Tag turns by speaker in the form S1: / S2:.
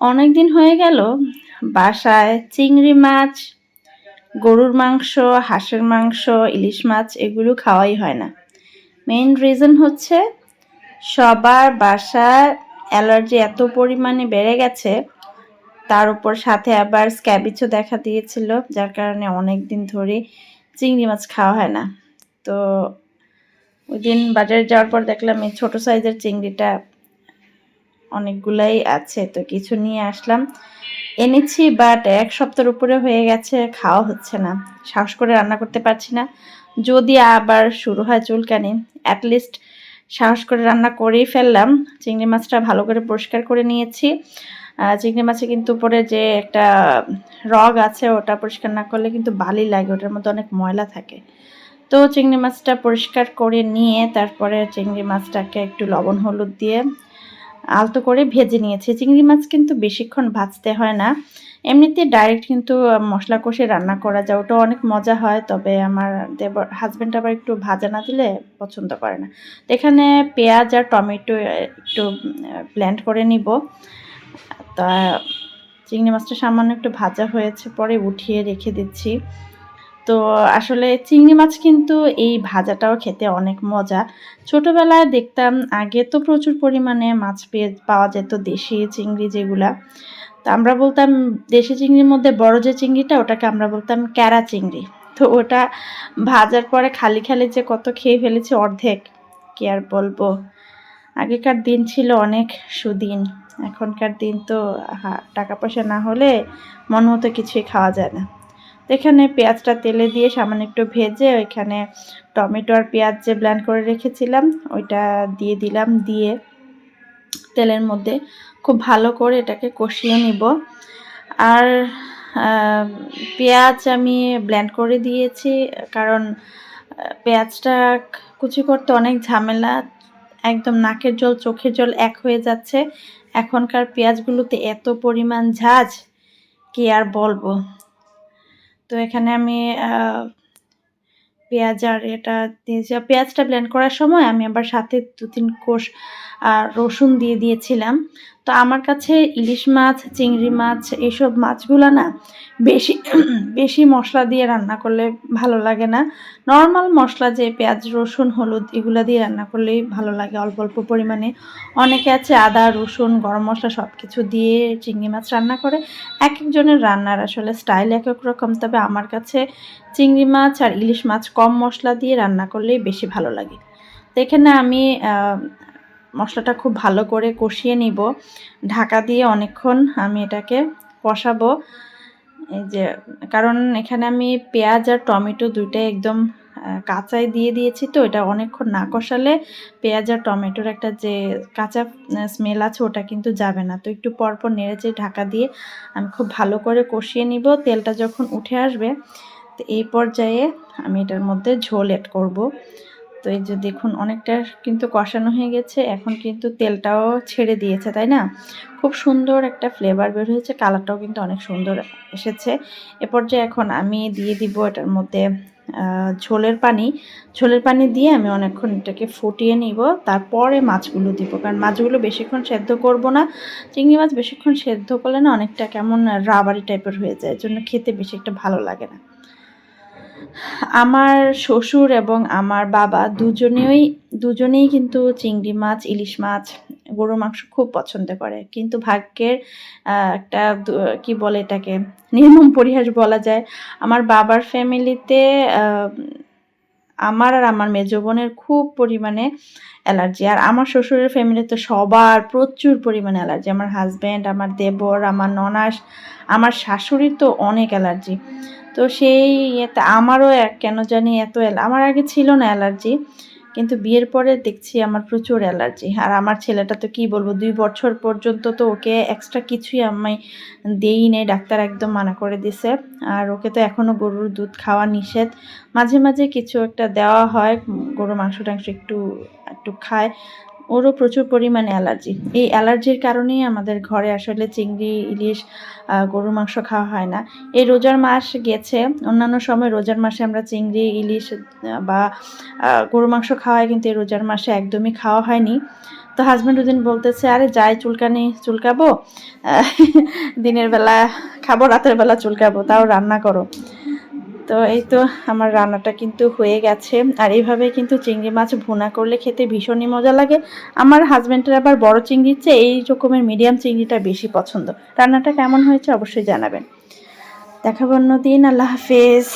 S1: অনেক দিন হয়ে গেল, বাসায় চিংড়ি মাছ, গরুর মাংস, হাঁসের মাংস, ইলিশ মাছ এগুলো খাওয়াই হয় না। মেইন রিজন হচ্ছে সবার বাসায় অ্যালার্জি এত পরিমাণে বেড়ে গেছে, তার উপর সাথে আবার স্ক্যাবিচও দেখা দিয়েছিল, যার কারণে অনেক দিন ধরে চিংড়ি মাছ খাওয়া হয় না। তো ওই দিন বাজারে যাওয়ার পর দেখলাম এই ছোটো সাইজের চিংড়িটা অনেকগুলাই আছে, তো কিছু নিয়ে আসলাম। এনেছি বাট এক সপ্তাহের উপরে হয়ে গেছে, খাওয়া হচ্ছে না। সাহস করে রান্না করতে পারছি না। যদি আবার শুরু হয় চুলকানি অ্যাটলিস্ট সাহস করে রান্না করেই ফেললাম। চিংড়ি মাছটা ভালো করে পরিষ্কার করে নিয়েছি। চিংড়ি মাছে কিন্তু উপরে যে একটা রগ আছে, ওটা পরিষ্কার না করলে কিন্তু বালি লাগে, ওটার মধ্যে অনেক ময়লা থাকে। তো চিংড়ি মাছটা পরিষ্কার করে নিয়ে, তারপরে চিংড়ি মাছটাকে একটু লবণ, হলুদ দিয়ে আলতো করে ভেজে নিয়েছি। চিংড়ি মাছ কিন্তু বেশিক্ষণ ভাজতে হয় না। এমনিতে ডাইরেক্ট কিন্তু মশলা কষে রান্না করা যায়। ওটা অনেক মজা হয়, তবে আমার দেবর হাজব্যান্ড আবার একটু ভাজা না দিলে পছন্দ করে না। এখানে পেঁয়াজ আর টমেটো একটু ব্লেন্ড করে নিব। তা, চিংড়ি মাছটা সামান্য একটু ভাজা হয়েছে, পরে উঠিয়ে রেখে দিচ্ছি। তো আসলে চিংড়ি মাছ কিন্তু এই ভাজাটাও খেতে অনেক মজা। ছোটবেলায় দেখতাম, আগে তো প্রচুর পরিমাণে মাছ পেয়ে পাওয়া যেত দেশি চিংড়ি যেগুলা। তো আমরা বলতাম, দেশি চিংড়ির মধ্যে বড় যে চিংড়িটা, ওটাকে আমরা বলতাম ক্যারা চিংড়ি। তো ওটা ভাজার পরে খালি খালি যে কত খেয়ে ফেলেছি অর্ধেক, কি আর বলব? আগেকার দিন ছিল অনেক সুদিন, এখনকার দিন তো টাকা পয়সা না হলে মন মতো কিছুই খাওয়া যায় না। এখানে পেঁয়াজটা তেলে দিয়ে সামান্য একটু ভেজে ওইখানে টমেটো আর পেঁয়াজ যে ব্ল্যান্ড করে রেখেছিলাম, ওইটা দিয়ে দিলাম, দিয়ে তেলের মধ্যে খুব ভালো করে এটাকে কষিয়ে নিব। আর পেঁয়াজ আমি ব্ল্যান্ড করে দিয়েছি, কারণ পেঁয়াজটা কুচি করতে অনেক ঝামেলা, একদম নাকের জল, চোখের জল এক হয়ে যাচ্ছে। এখনকার পেঁয়াজগুলোতে এত পরিমাণ ঝাঁজ, কি আর বলব? তো এখানে আমি পেঁয়াজ আর এটা দিয়েছি। পেঁয়াজটা ব্লেন্ড করার সময় আমি আবার সাথে দু তিন কোষ আর রসুন দিয়ে দিয়েছিলাম। তো আমার কাছে ইলিশ মাছ, চিংড়ি মাছ এইসব মাছগুলো না বেশি বেশি মশলা দিয়ে রান্না করলে ভালো লাগে না। নর্মাল মশলা যে পেঁয়াজ, রসুন, হলুদ এগুলো দিয়ে রান্না করলেই ভালো লাগে অল্প অল্প পরিমাণে। অনেকে আছে আদা, রসুন, গরম মশলা সব কিছু দিয়ে চিংড়ি মাছ রান্না করে। এক একজনের রান্নার আসলে স্টাইল এক এক রকম, তবে আমার কাছে চিংড়ি মাছ আর ইলিশ মাছ কম মশলা দিয়ে রান্না করলেই বেশি ভালো লাগে। তো এখানে আমি মশলাটা খুব ভালো করে কষিয়ে নিব। ঢাকা দিয়ে অনেকক্ষণ আমি এটাকে কষাবো। এই যে, কারণ এখানে আমি পেঁয়াজ আর টমেটো দুইটাই একদম কাঁচাই দিয়ে দিয়েছি তো, এটা অনেকক্ষণ না কষালে পেঁয়াজ আর টমেটোর একটা যে কাঁচা স্মেল আছে ওটা কিন্তু যাবে না। তো একটু পরপর নেড়েচে ঢাকা দিয়ে আমি খুব ভালো করে কষিয়ে নিব। তেলটা যখন উঠে আসবে, তো এই পর্যায়ে আমি এটার মধ্যে ঝোল অ্যাড করব। তো এই যে দেখুন, অনেকটা কিন্তু কষানো হয়ে গেছে। এখন কিন্তু তেলটাও ছেড়ে দিয়েছে, তাই না? খুব সুন্দর একটা ফ্লেভার বের হয়েছে। কালারটাও কিন্তু অনেক সুন্দর এসেছে। এ পর্যায়ে এখন আমি দিয়ে দিব এটার মধ্যে ঝোলের পানি। ঝোলের পানি দিয়ে আমি অনেকক্ষণ এটাকে ফুটিয়ে নিব। তারপরে মাছগুলো দিব। কারণ মাছগুলো বেশিক্ষণ সেদ্ধ করব না। চিংড়ি মাছ বেশিক্ষণ সেদ্ধ করলে না অনেকটা কেমন রাবারি টাইপের হয়ে যায়। জন্য খেতে বেশি একটা ভালো লাগে না। আমার শ্বশুর এবং আমার বাবা দুজনেই দুজনেই কিন্তু চিংড়ি মাছ, ইলিশ মাছ গরু মাংস খুব পছন্দ করে। কিন্তু ভাগ্যের একটা কি বলে এটাকে নির্মম পরিহাস বলা যায়, আমার বাবার ফ্যামিলিতে আমার আর আমার মেজো বোনের খুব পরিমাণে অ্যালার্জি। আর আমার শ্বশুরের ফ্যামিলিতে সবার প্রচুর পরিমাণে অ্যালার্জি। আমার হাজব্যান্ড আমার দেবর, আমার ননাস, আমার শাশুড়ির তো অনেক অ্যালার্জি। তো সেই ইয়েতে আমারও কেন জানি এত আমার আগে ছিল না অ্যালার্জি। কিন্তু বিয়ের পরে দেখছি আমার প্রচুর অ্যালার্জি। আর আমার ছেলেটা তো কি বলব, দুই বছর পর্যন্ত তো ওকে এক্সট্রা কিছুই আমি দেই নেই ডাক্তার একদম মানা করে দিছে। আর ওকে তো এখনও গরুর দুধ খাওয়া নিষেধ। মাঝে মাঝে কিছু একটা দেওয়া হয় গরু মাংস টাংস একটু একটু খায়। ওরও প্রচুর পরিমাণে অ্যালার্জি। এই অ্যালার্জির কারণেই আমাদের ঘরে আসলে চিংড়ি, ইলিশ গরুর মাংস খাওয়া হয় না। এই রোজার মাস গেছে, অন্যান্য সময় রোজার মাসে আমরা চিংড়ি, ইলিশ বা গরুর মাংস খাওয়াই, কিন্তু এই রোজার মাসে একদমই খাওয়া হয়নি। তো হাজব্যান্ড ওদিন বলতেছে, আরে, যাই, চুলকানি, চুলকাবো? দিনের বেলা খাব, রাতের বেলা চুলকাবো, তাও রান্না করো। তো এই তো আমার রান্নাটা কিন্তু হয়ে গেছে। আর এইভাবে কিন্তু চিংড়ি মাছ ভুনা করলে খেতে ভীষণই মজা লাগে। আমার হাজব্যান্ডের আবার বড় চিংড়ির চেয়ে এই রকমের মিডিয়াম চিংড়িটা বেশি পছন্দ। রান্নাটা কেমন হয়েছে অবশ্যই জানাবেন। দেখাবো অন্য দিন আল্লাহ হাফেজ।